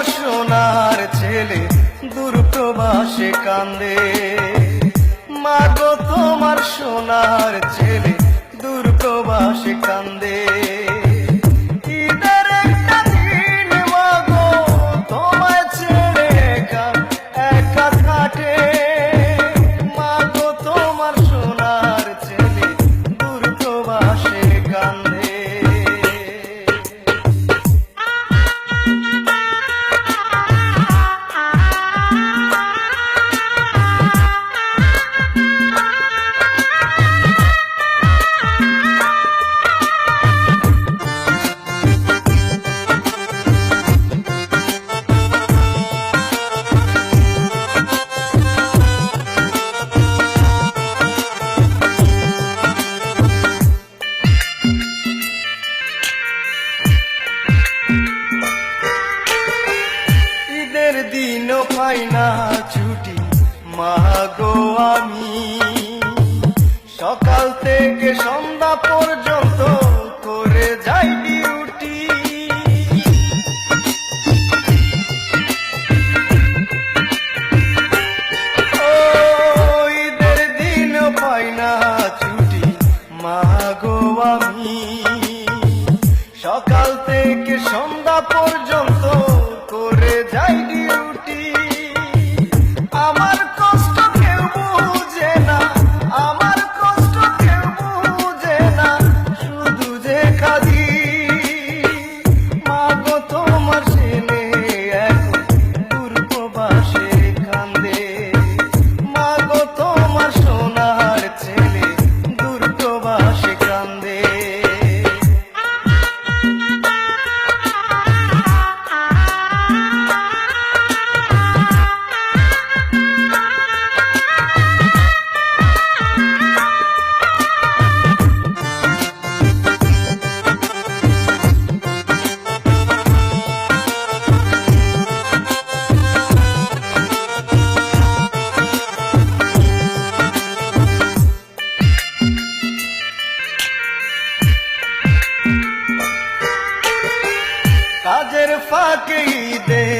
আমার সোনার ছেলে দূরপ্রবাসে কান্দে। মাগো তোমার সোনার ছেলে দূরপ্রবাসে কান্দে। দিনও পাই না ছুটি। মাগো আমি, সকাল থেকে সন্ধ্যা পর্যন্ত করে যাই ডিউটি। ঈদের দিনও পাই না ছুটি। মাগো আমি, সকাল থেকে সন্ধ্যা পর্যন্ত কাজের ফাঁকে ঈদের